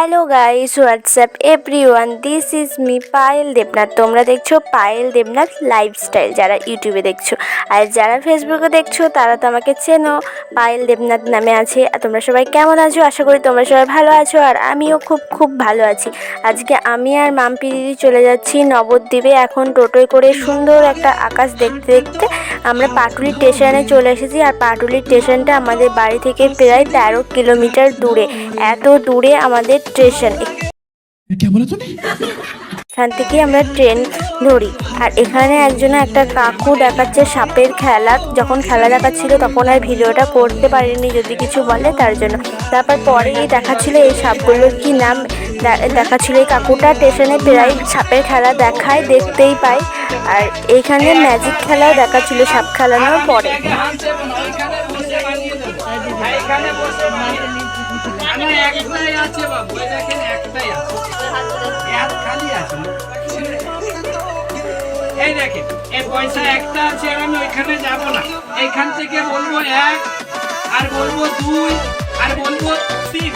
Hello guys what's up everyone this is me Payel Debnath তোমরা দেখছ Payel Debnath lifestyle যারা ইউটিউবে দেখছ। আর যারা ফেসবুকে দেখছ, তারা তো আমাকে চেনো। পায়েল দেবনাথ নামে আছে। আর তোমরা সবাই কেমন আছো? আশা করি তোমরা সবাই ভালো আছো। আর আমিও খুব খুব ভালো আছি। আজকে আমি আর মাম্পি দিদি চলে যাচ্ছি নবদ্বীপে। এখন টোটোয় করে সুন্দর একটা আকাশ দেখতে দেখতে আমরা পাটুলি স্টেশনে চলে এসেছি আর পাটুলি স্টেশনটা আমাদের বাড়ি থেকে প্রায় তেরো কিলোমিটার দূরে এত দূরে আমাদের স্টেশন। এখান থেকে আমরা ট্রেন ধরি আর এখানে একজনে একটা কাকু দেখাচ্ছে সাপের খেলা। যখন খেলা দেখাচ্ছিল তখন আর ভিডিওটা করতে পারিনি যদি কিছু বলে তার জন্য। তারপর পরেই দেখাচ্ছিল এই সাপগুলোর কি নাম দে- দেখাচ্ছিল এই কাকুটা স্টেশনে প্রায় সাপের খেলা দেখায়, দেখতেই পাই আর এইখানে ম্যাজিক খেলাও দেখা ছিল সাপ খেলানোর পরে। এই দেখেন, এই পয়সা একটা আছে আর আমি ওইখানে না। এইখান থেকে বলব এক, আর বলব দুই, আর বলব তিন।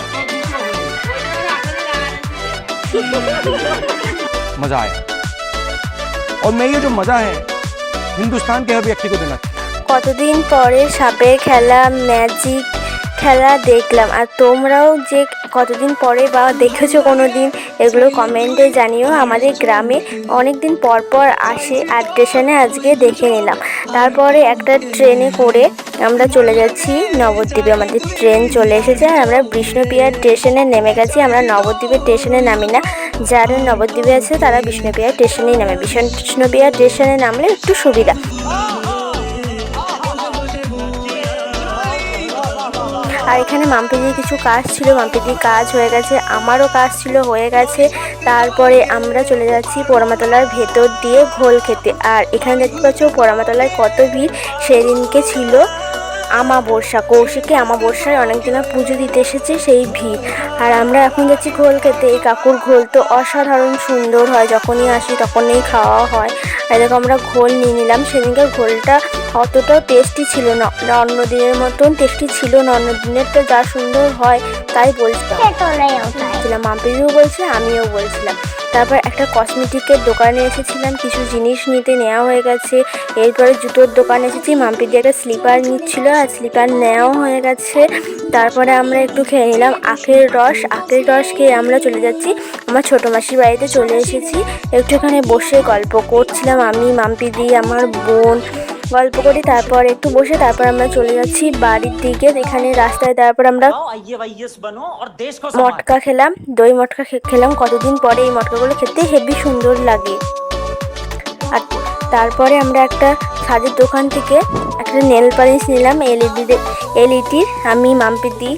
मजा आया और मैं ये जो मजा है हिंदुस्तान के हर व्यक्ति को देना चाहिए কতদিন পরে সাপের খেলা ম্যাজিক খেলা দেখলাম। আর তোমরাও যে কতদিন পরে বা দেখেছ কোনো দিন এগুলো কমেন্টে জানিও। আমাদের গ্রামে অনেক দিন পর পর আসে আর স্টেশনে আজকে দেখে নিলাম। তারপরে একটা ট্রেনে করে আমরা চলে যাচ্ছি নবদ্বীপে। আমাদের ট্রেন চলে এসেছে আর আমরা বিষ্ণুপ্রিয়া স্টেশনে নেমে গেছি। আমরা নবদ্বীপের স্টেশনে নামি না। যারা নবদ্বীপে আছে তারা বিষ্ণুপ্রিয়া স্টেশনেই নামে। বিষ্ণুপ্রিয়া স্টেশনে নামলে একটু সুবিধা। আর এখানে মাম্পিদির কিছু কাজ ছিল মাম্পিদির কাজ হয়ে গেছে, আমারও কাজ ছিল, হয়ে গেছে। তারপরে আমরা চলে যাচ্ছি পোড়ামাতলার ভেতর দিয়ে ঘোল খেতে। আর এখানে দেখতে পাচ্ছ পোড়ামাতলায় কত ভিড়। সেদিনকে ছিল আমাবস্যা, কৌশিকে আমাবস্যায় অনেকজনা পুজো দিতে এসেছে সেই ভিড়। আর আমরা এখন যাচ্ছি ঘোল খেতে। এই কাকুর ঘোল তো অসাধারণ সুন্দর হয়, যখনই আসি তখনই খাওয়া হয়। আর দেখো আমরা ঘোল নিয়ে নিলাম। সেদিনকার ঘোলটা অতটাও টেস্টি ছিল না। না অন্য দিনের মতন টেস্টি ছিল না অন্য দিনেরটা যা সুন্দর হয় তাই বলছিলাম। মাম্পিদিও বলছে আমিও বলছিলাম। তারপর একটা কসমেটিকের দোকানে এসেছিলাম কিছু জিনিস নিতে নেওয়া হয়ে গেছে। এরপরে জুতোর দোকানে এসেছি মাম্পিদি একটা স্লিপার নিচ্ছিল আর স্লিপার নেওয়াও হয়ে গেছে। তারপরে আমরা একটু খেয়ে নিলাম আখের রস। আখের রস খেয়ে আমরা চলে যাচ্ছি। আমার ছোটো মাসির বাড়িতে চলে এসেছি। একটুখানি বসে গল্প করছিলাম আমি মাম্পিদি আমার বোন। গল্প করি তারপর একটু বসে তারপর আমরা চলে যাচ্ছি বাড়ির দিকে। এখানে রাস্তায় তারপর আমরা মটকা খেলাম দই মটকা খেলাম। কতদিন পরে এই মটকাগুলো খেতে হেভি সুন্দর লাগে। আর তারপরে আমরা একটা সাজের দোকান থেকে একটা নেল পালিশ নিলাম এলইডি এলইডির। আমি মাম্পি দি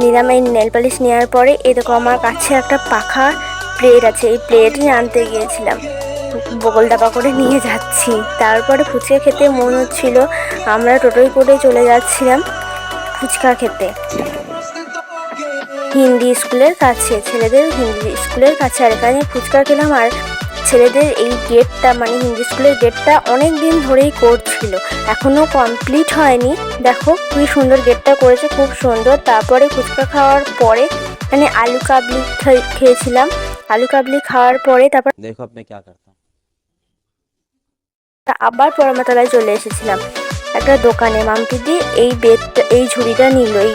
নিলাম এই নেল পালিশ নেওয়ার পরে। এরকম আমার কাছে একটা পাখা প্লেট আছে এই প্লেট নিয়ে আনতে গিয়েছিলাম। বগল ডাবা করে নিয়ে যাচ্ছি। তারপরে ফুচকা খেতে মন হচ্ছিল। আমরা টোটোই করে চলে যাচ্ছিলাম ফুচকা খেতে। হিন্দি স্কুলের কাছে, ছেলেদের হিন্দি স্কুলের কাছে। আর এখানে ফুচকা খেলাম আর ছেলেদের এই গেটটা মানে হিন্দি স্কুলের গেটটা অনেক দিন ধরেই করছিল। এখনও কমপ্লিট হয়নি। দেখো খুবই সুন্দর গেটটা করেছে, খুব সুন্দর। তারপরে ফুচকা খাওয়ার পরে মানে আলু কাবলি খেয়েছিলাম। আলু কাবলি খাওয়ার পরে তারপর দেখো আপনি কে আবার পরমাতলায় চলে এসেছিলাম। একটা দোকানে মামপিদি এই বেডটা এই ঝুড়িটা নিল এই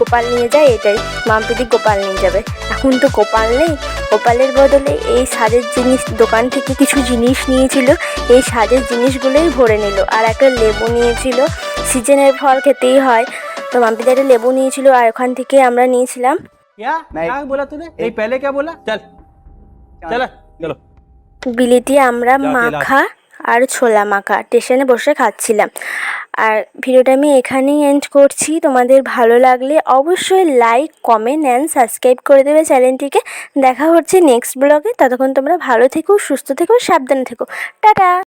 গোপাল নিয়ে যায় এটাই মামপিদি গোপাল নিয়ে যাবে। এখন তো গোপাল নেই গোপালের বদলে এই সাজের জিনিস দোকান থেকে কিছু জিনিস নিয়েছিল এই সাজের জিনিসগুলোই ভরে নিল। আর একটা লেবু নিয়েছিল সিজনের ফল খেতেই হয়। তো মামপিদি একটা লেবু নিয়েছিল আর ওখান থেকে আমরা নিয়েছিলাম। বিলিতি আমরা মাখা আর ছোলা মাখা। স্টেশনে বসে খাচ্ছিলাম। আর ভিডিওটা আমি এখানেই এন্ড করছি। তোমাদের ভালো লাগলে অবশ্যই লাইক কমেন্ট অ্যান্ড সাবস্ক্রাইব করে দেবে চ্যানেলটিকে। দেখা হচ্ছে নেক্সট ব্লগে ততক্ষণ তোমরা ভালো থেকো, সুস্থ থেকো, সাবধানে থেকো। টাটা!